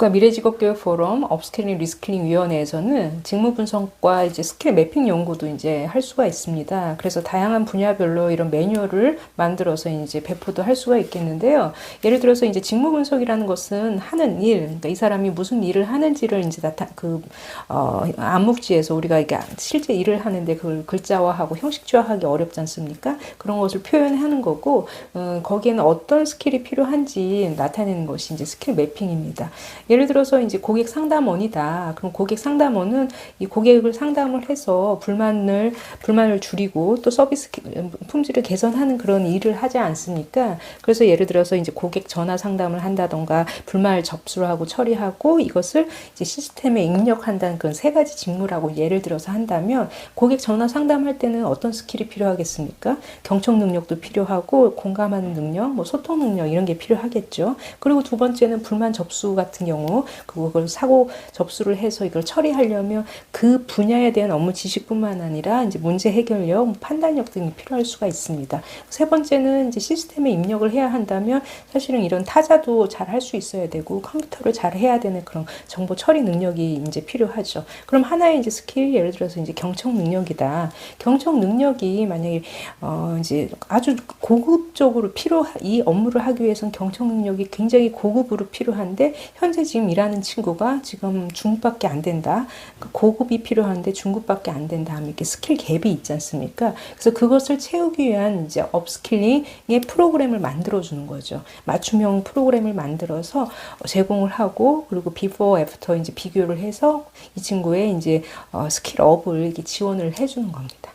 국가 미래직업교육 포럼 업스킬링 리스킬링 위원회에서는 직무 분석과 이제 스킬 매핑 연구도 이제 할 수가 있습니다. 그래서 다양한 분야별로 이런 매뉴얼을 만들어서 이제 배포도 할 수가 있겠는데요. 예를 들어서 이제 직무 분석이라는 것은 하는 일, 그러니까 이 사람이 무슨 일을 하는지를 이제 나타 그 어, 암묵지에서 우리가 이게 실제 일을 하는데 그걸 글자화하고 형식화하기 어렵지 않습니까? 그런 것을 표현하는 거고 어, 거기에는 어떤 스킬이 필요한지 나타내는 것이 이제 스킬 매핑입니다. 예를 들어서 이제 고객 상담원이다. 그럼 고객 상담원은 이 고객을 상담을 해서 불만을 불만을 줄이고 또 서비스 기- 품질을 개선하는 그런 일을 하지 않습니까? 그래서 예를 들어서 이제 고객 전화 상담을 한다던가 불만을 접수를 하고 처리하고 이것을 이제 시스템에 입력한다는 그런 세 가지 직무라고 예를 들어서 한다면 고객 전화 상담할 때는 어떤 스킬이 필요하겠습니까? 경청 능력도 필요하고 공감하는 능력, 뭐 소통 능력 이런 게 필요하겠죠. 그리고 두 번째는 불만 접수 같은 경우 그걸 사고 접수를 해서 이걸 처리하려면 그 분야에 대한 업무 지식뿐만 아니라 이제 문제 해결력, 판단력 등이 필요할 수가 있습니다. 세 번째는 이제 시스템에 입력을 해야 한다면 사실은 이런 타자도 잘 할 수 있어야 되고 컴퓨터를 잘 해야 되는 그런 정보 처리 능력이 이제 필요하죠. 그럼 하나의 이제 스킬 예를 들어서 이제 경청 능력이다. 경청 능력이 만약에 어 이제 아주 고급적으로 필요 이 업무를 하기 위해서는 경청 능력이 굉장히 고급으로 필요한데 현재 지금 일하는 친구가 지금 중급밖에 안 된다. 그 고급이 필요한데 중급밖에 안 된다 하면 이렇게 스킬 갭이 있지 않습니까? 그래서 그것을 채우기 위한 이제 업스킬링의 프로그램을 만들어 주는 거죠. 맞춤형 프로그램을 만들어서 제공을 하고 그리고 비포 애프터 이제 비교를 해서 이 친구의 이제 어, 스킬 업을 이렇게 지원을 해 주는 겁니다.